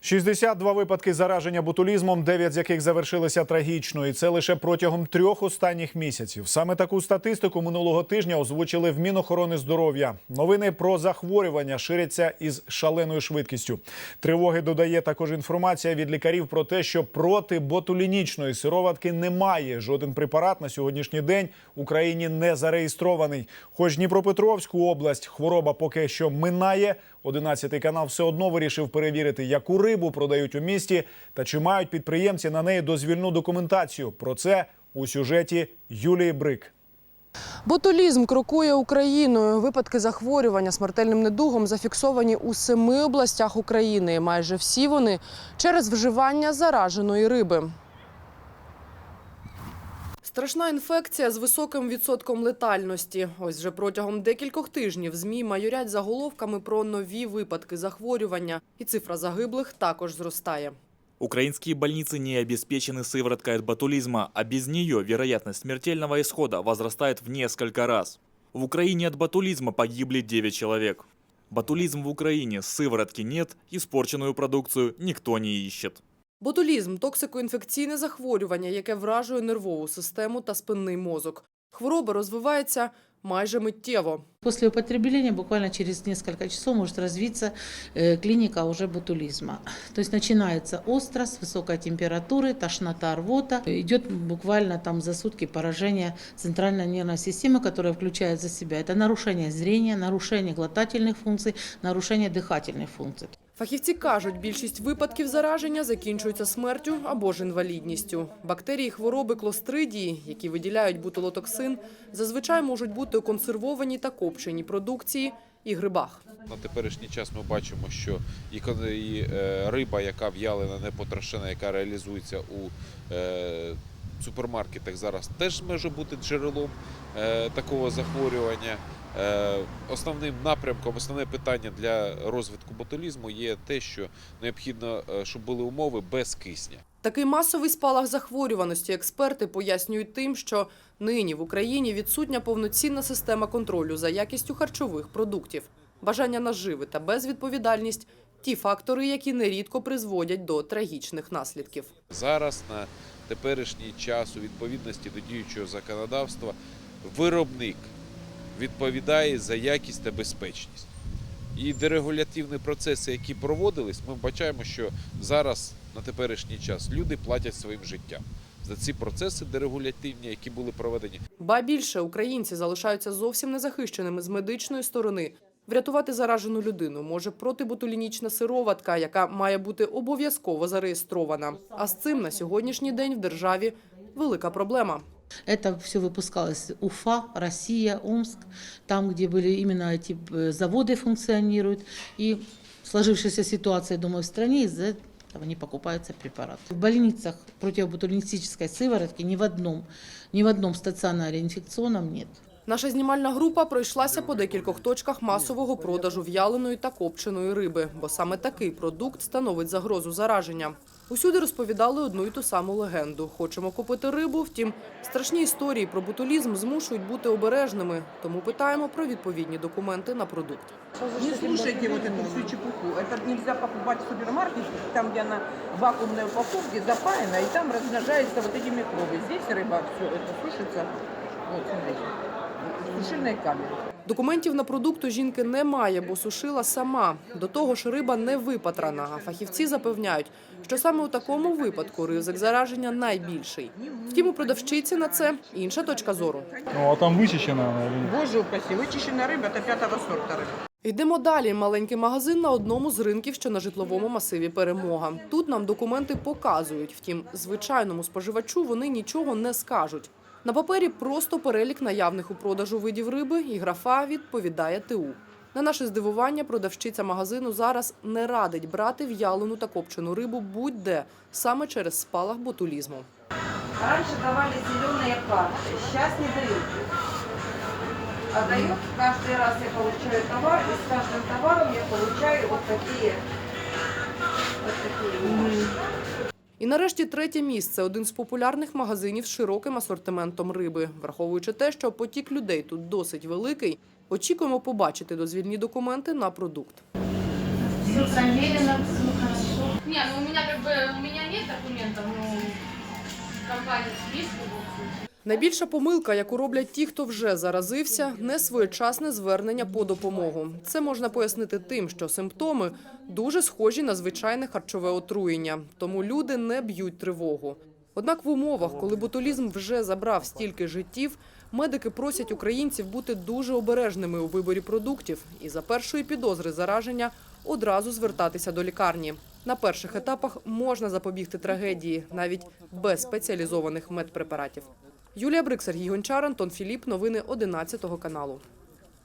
62 випадки зараження ботулізмом, 9 з яких завершилися трагічно, і це лише протягом трьох останніх місяців. Саме таку статистику минулого тижня озвучили в Мінохорони здоров'я. Новини про захворювання ширяться із шаленою швидкістю. Тривоги додає також інформація від лікарів про те, що проти ботулінічної сироватки немає. Жоден препарат на сьогоднішній день Україні не зареєстрований. Хоч Дніпропетровську область хвороба поки що минає. 11 канал все одно вирішив перевірити, яку рибу продають у місті та чи мають підприємці на неї дозвільну документацію. Про це у сюжеті Юлії Брик. Ботулізм крокує Україною. Випадки захворювання смертельним недугом зафіксовані у семи областях України. Майже всі вони через вживання зараженої риби. Страшна інфекція з високим відсотком летальності. Ось вже протягом декількох тижнів ЗМІ майорять заголовками про нові випадки захворювання, і цифра загиблих також зростає. Украинские больницы не обеспечены сывороткой от ботулизма, а без нее вероятность смертельного исхода возрастает в несколько раз. В Украине от ботулизма погибли 9 человек. Ботулизм в Украине, сыворотки нет, испорченную продукцию никто не ищет. Ботулізм – токсикоінфекційне захворювання, яке вражує нервову систему та спинний мозок. Хвороба розвивається майже миттєво. После употребления буквально через несколько часов может развиться э, клиника уже ботулизма. То есть начинается остро, с высокой температурой, тошнота, рвота. Идет буквально там за сутки поражение центральной нервной системы, которая включает за себя. Это нарушение зрения, нарушение глотательных функций, нарушение дыхательных функций. Фахівці кажуть, більшість випадків зараження закінчуються смертю або ж інвалідністю. Бактерії хвороби клостридії, які виділяють бутилотоксин, зазвичай можуть бути у консервованій та копченій продукції і грибах. На теперішній час ми бачимо, що і, е, риба, яка в'ялена, не потрошена, яка реалізується у е, супермаркетах, зараз теж може бути джерелом е, такого захворювання. Е, основним напрямком, основне питання для розвитку ботулізму є те, що необхідно, е, щоб були умови без кисня. Такий масовий спалах захворюваності експерти пояснюють тим, що нині в Україні відсутня повноцінна система контролю за якістю харчових продуктів. Бажання наживи та безвідповідальність – ті фактори, які нерідко призводять до трагічних наслідків. Зараз на теперішній час у відповідності до діючого законодавства виробник відповідає за якість та безпечність. І дерегулятивні процеси, які проводились, ми бачаємо, що зараз на теперішній час люди платять своїм життям за ці процеси дерегулятивні, які були проведені. Ба більше українці залишаються зовсім незахищеними з медичної сторони. Врятувати заражену людину може протиботулінічна сироватка, яка має бути обов'язково зареєстрована. А з цим на сьогоднішній день в державі велика проблема. Это все выпускалось Уфа, Россия, Омск, там, где были именно эти э, заводы функционируют. И сложившаяся ситуация, думаю, в стране из-за этого не покупается препарат. В больницах противоботулинистической сыворотки ни в одном, ни в одном стационаре инфекционном нет. Наша знімальна група пройшлася по декількох точках масового продажу в'яленої та копченої риби, бо саме такий продукт становить загрозу зараження. Усюди розповідали одну й ту саму легенду. Хочемо купити рибу, втім, страшні історії про ботулізм змушують бути обережними, тому питаємо про відповідні документи на продукт. Не слушайте вот эту всю чепуху. Это нельзя покупать в супермаркете, там, где она в вакуумной упаковке запаяна, и там размножаются вот эти микробы. Здесь рыба, все это сушится, вот смотрите, в сушильной камере. Документів на продукт у жінки немає, бо сушила сама. До того ж, риба не випатрана. А фахівці запевняють, що саме у такому випадку ризик зараження найбільший. Втім, у продавчиці на це інша точка зору. Ну, а там вычищена она или нет? Боже упаси, вычищенная рыба, это пятого сорта рыба. Йдемо далі. Маленький магазин на одному з ринків, що на житловому масиві Перемога. Тут нам документи показують. Втім, звичайному споживачу вони нічого не скажуть. На папері просто перелік наявних у продажу видів риби, і графа відповідає ТУ. На наше здивування, продавщиця магазину зараз не радить брати в'ялену та копчену рибу будь-де, саме через спалах ботулізму. Раньше давали зеленые карты, сейчас не дают. А дают каждый раз я получаю товар, и с каждым товаром я получаю вот такие, вот такие. І нарешті третє місце один з популярних магазинів з широким асортиментом риби. Враховуючи те, що потік людей тут досить великий, очікуємо побачити дозвільні документи на продукт. Все проверено, все хорошо. Не, ну у меня как бы, у меня нет документов, но компания случае. Найбільша помилка, яку роблять ті, хто вже заразився, не своєчасне звернення по допомогу. Це можна пояснити тим, що симптоми дуже схожі на звичайне харчове отруєння, тому люди не б'ють тривогу. Однак в умовах, коли ботулізм вже забрав стільки життів, медики просять українців бути дуже обережними у виборі продуктів і за першої підозри зараження одразу звертатися до лікарні. На перших етапах можна запобігти трагедії навіть без спеціалізованих медпрепаратів. Юлія Брик, Сергій Гончар, Антон Філіп. Новини 11 каналу.